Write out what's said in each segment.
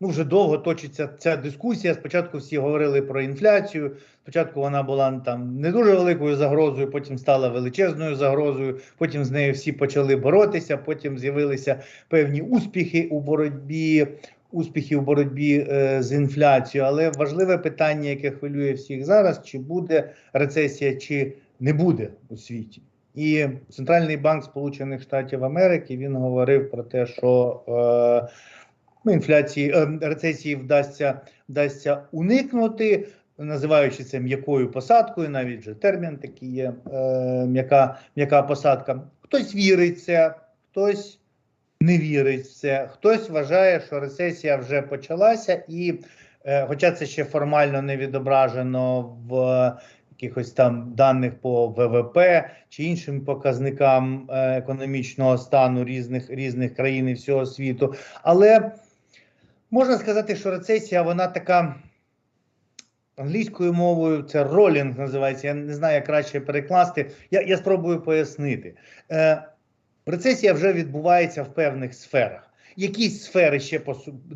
ну вже довго точиться ця дискусія. Спочатку всі говорили про інфляцію. Спочатку вона була там не дуже великою загрозою, потім стала величезною загрозою. Потім з нею всі почали боротися. Потім з'явилися певні успіхи у боротьбі. Успіхи у боротьбі е, з інфляцією, але важливе питання, яке хвилює всіх зараз: чи буде рецесія, чи не буде у світі. І Центральний банк Сполучених Штатів Америки він говорив про те, що е, ну, інфляції е, рецесії вдасться вдасться уникнути, називаючи це м'якою посадкою. Навіть вже термін такий є е, м'яка м'яка посадка. Хтось вірить це, хтось не вірить в це, хтось вважає, що рецесія вже почалася, і, е, хоча це ще формально не відображено в якихось там даних по ВВП чи іншим показникам е, економічного стану різних різних країн і всього світу. Але можна сказати, що рецесія вона така англійською мовою, це ролінг називається. Я не знаю, як краще перекласти. Я, я спробую пояснити. Е, рецесія вже відбувається в певних сферах. Якісь сфери ще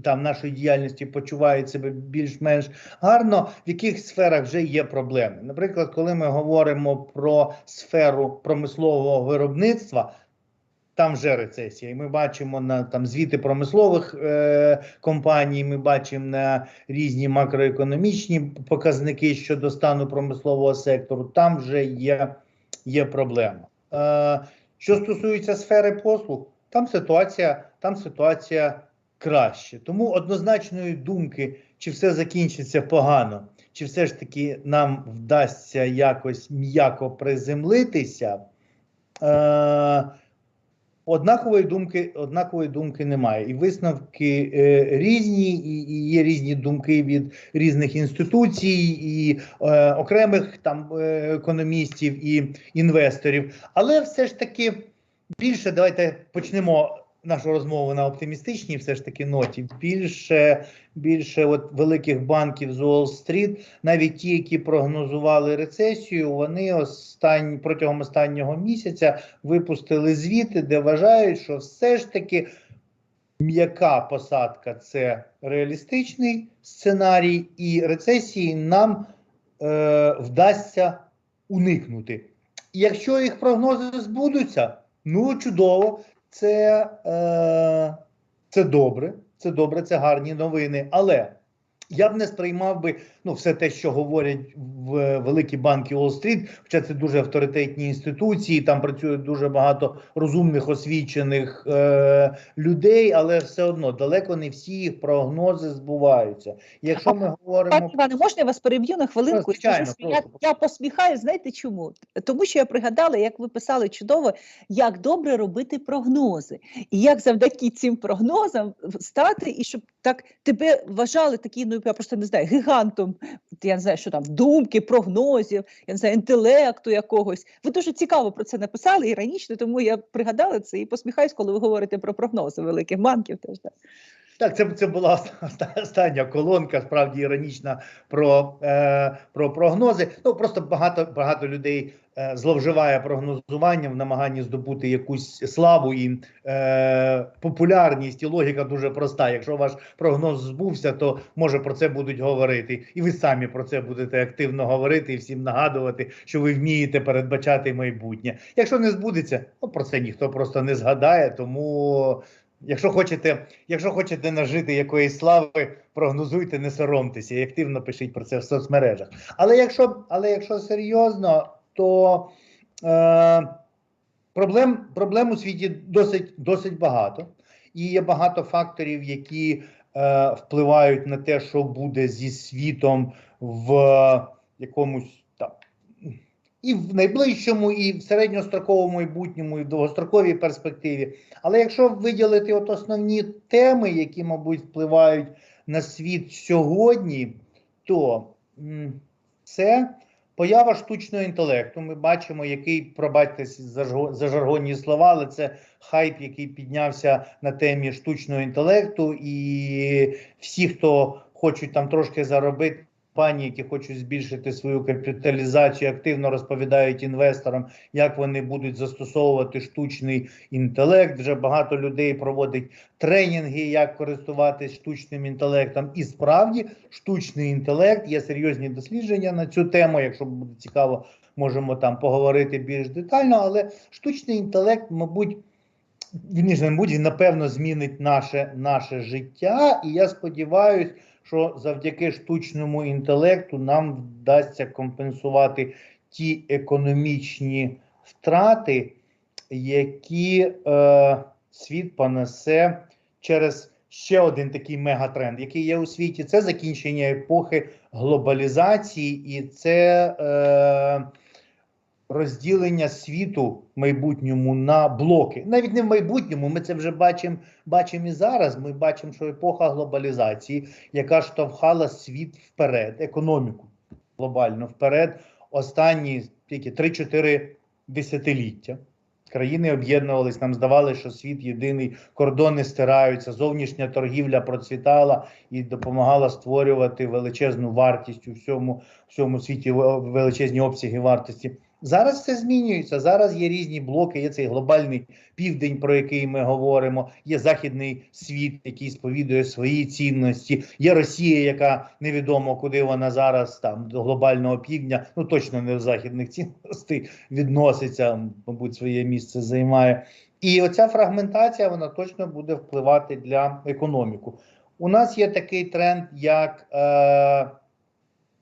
там нашої діяльності почувають себе більш-менш гарно, в яких сферах вже є проблеми. Наприклад, коли ми говоримо про сферу промислового виробництва, там вже рецесія. І ми бачимо на там звіти промислових е, компаній. Ми бачимо на різні макроекономічні показники щодо стану промислового сектору. Там вже є, є проблема. Е, що стосується сфери послуг, там ситуація, там ситуація краще. Тому однозначної думки, чи все закінчиться погано, чи все ж таки нам вдасться якось м'яко приземлитися. Е, Однакової думки, однакової думки немає, і висновки е, різні, і, і є різні думки від різних інституцій, і е, окремих там е, економістів і інвесторів. Але все ж таки більше давайте почнемо нашу розмову на оптимістичній, все ж таки ноті. Більше, більше от великих банків з Уолл-стріт, навіть ті, які прогнозували рецесію, вони останні протягом останнього місяця випустили звіти, де вважають, що все ж таки м'яка посадка це реалістичний сценарій, і рецесії нам е, вдасться уникнути. Якщо їх прогнози збудуться, ну чудово, це, е, це добре, це добре, це гарні новини. Але я б не сприймав би ну, все те, що говорять в великі банки Уолл-стріт, хоча це дуже авторитетні інституції, там працює дуже багато розумних, освічених е, людей, але все одно далеко не всі їх прогнози збуваються. Якщо ми говоримо Пане Іване, можна я вас переб'ю на хвилинку? звичайно, скажу, я, я посміхаю, знаєте чому? Тому що я пригадала, як ви писали чудово, як добре робити прогнози, і як завдяки цим прогнозам стати, і щоб так тебе вважали такі, ну я просто не знаю, гігантом. Я не знаю, що там думки, прогнозів, я не знаю, інтелекту якогось. Ви дуже цікаво про це написали іронічно, тому я пригадала це і посміхаюсь, коли ви говорите про прогнози великих банків. Теж так. Так, це, це була остання колонка, справді іронічна про, е, про прогнози. Ну просто багато багато людей зловживає прогнозуванням в намаганні здобути якусь славу і е, популярність. І логіка дуже проста. Якщо ваш прогноз збувся, то може про це будуть говорити, і ви самі про це будете активно говорити і всім нагадувати, що ви вмієте передбачати майбутнє. Якщо не збудеться, ну про це ніхто просто не згадає. Тому Якщо хочете, якщо хочете нажити якоїсь слави, прогнозуйте, не соромтеся і активно пишіть про це в соцмережах. Але якщо, але якщо серйозно, то е, проблем, проблем у світі досить, досить багато, і є багато факторів, які е, впливають на те, що буде зі світом в якомусь там і в найближчому, і в середньостроковому майбутньому, і в довгостроковій перспективі. Але якщо виділити от основні теми, які, мабуть, впливають на світ сьогодні, то це поява штучного інтелекту. Ми бачимо, який, пробачте за, жаргонні слова, але це хайп, який піднявся на темі штучного інтелекту, і всі, хто хочуть там трошки заробити. Компанії, які хочуть збільшити свою капіталізацію, активно розповідають інвесторам, як вони будуть застосовувати штучний інтелект. Вже багато людей проводить тренінги, як користуватись штучним інтелектом. І справді штучний інтелект є серйозні дослідження на цю тему. Якщо буде цікаво, можемо там поговорити більш детально. Але штучний інтелект, мабуть. Вірніше, мабуть, він напевно змінить наше, наше життя, і я сподіваюся, що завдяки штучному інтелекту нам вдасться компенсувати ті економічні втрати, які е, світ понесе через ще один такий мегатренд, який є у світі. Це закінчення епохи глобалізації, і це е, розділення світу в майбутньому на блоки. Навіть не в майбутньому, ми це вже бачимо бачимо і зараз. Ми бачимо, що епоха глобалізації, яка штовхала світ вперед, економіку глобально вперед, останні тільки 3-4 десятиліття. Країни об'єднувались, нам здавалося, що світ єдиний, кордони стираються, зовнішня торгівля процвітала і допомагала створювати величезну вартість у всьому, всьому світі, величезні обсяги вартості. Зараз це змінюється. Зараз є різні блоки. Є цей глобальний південь, про який ми говоримо. Є західний світ, який сповідує свої цінності. Є Росія, яка невідомо куди вона зараз там до глобального півдня. Ну точно не до західних цінностей відноситься. Мабуть, своє місце займає. І оця фрагментація вона точно буде впливати для економіку. У нас є такий тренд, як е,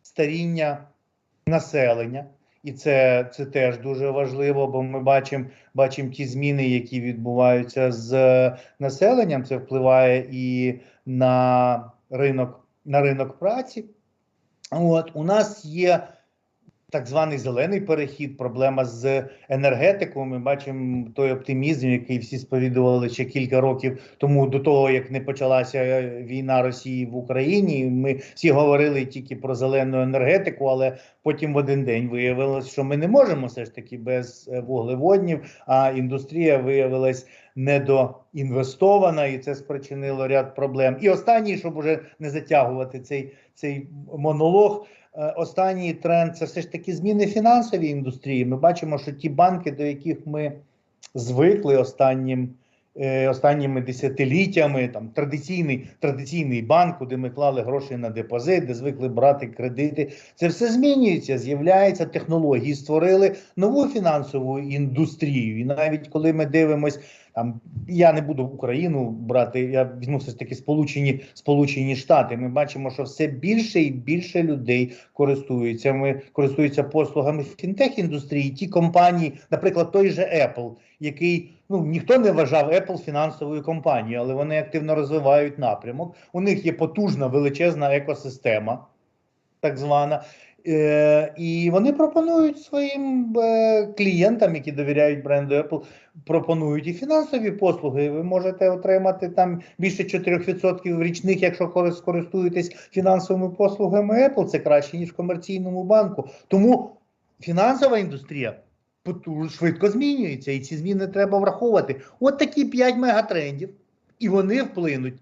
старіння населення. І це це теж дуже важливо, бо ми бачимо бачимо ті зміни, які відбуваються з населенням. Це впливає і на ринок на ринок праці. От у нас є так званий зелений перехід, проблема з енергетикою. Ми бачимо той оптимізм, який всі сповідували ще кілька років тому, до того як не почалася війна Росії в Україні. Ми всі говорили тільки про зелену енергетику, але потім в один день виявилось, що ми не можемо все ж таки без вуглеводнів. А індустрія виявилась недоінвестована, і це спричинило ряд проблем. І останній, щоб уже не затягувати цей, цей монолог. Останній тренд це все ж таки зміни фінансовій індустрії. Ми бачимо, що ті банки, до яких ми звикли останнім, е, останніми десятиліттями, там традиційний традиційний банк, куди ми клали гроші на депозит, де звикли брати кредити, це все змінюється. З'являються технології, створили нову фінансову індустрію. І навіть коли ми дивимось. Там я не буду Україну брати, я візьму все ж таки Сполучені Сполучені Штати. Ми бачимо, що все більше і більше людей користуються. Ми користуються послугами фінтех індустрії. Ті компанії, наприклад, той же Apple, який ну ніхто не вважав Apple фінансовою компанією, але вони активно розвивають напрямок. У них є потужна величезна екосистема, так звана. Е, І вони пропонують своїм е, клієнтам, які довіряють бренду Apple, пропонують і фінансові послуги. Ви можете отримати там більше 4% річних, якщо користуєтесь фінансовими послугами Apple, це краще ніж комерційному банку. Тому фінансова індустрія швидко змінюється, і ці зміни треба враховувати. От такі 5 мегатрендів, і вони вплинуть.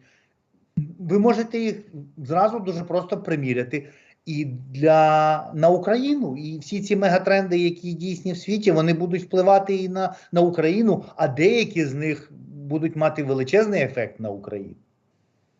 Ви можете їх зразу дуже просто приміряти і для на Україну, і всі ці мегатренди, які дійсні в світі, вони будуть впливати і на, на Україну, а деякі з них будуть мати величезний ефект на Україну.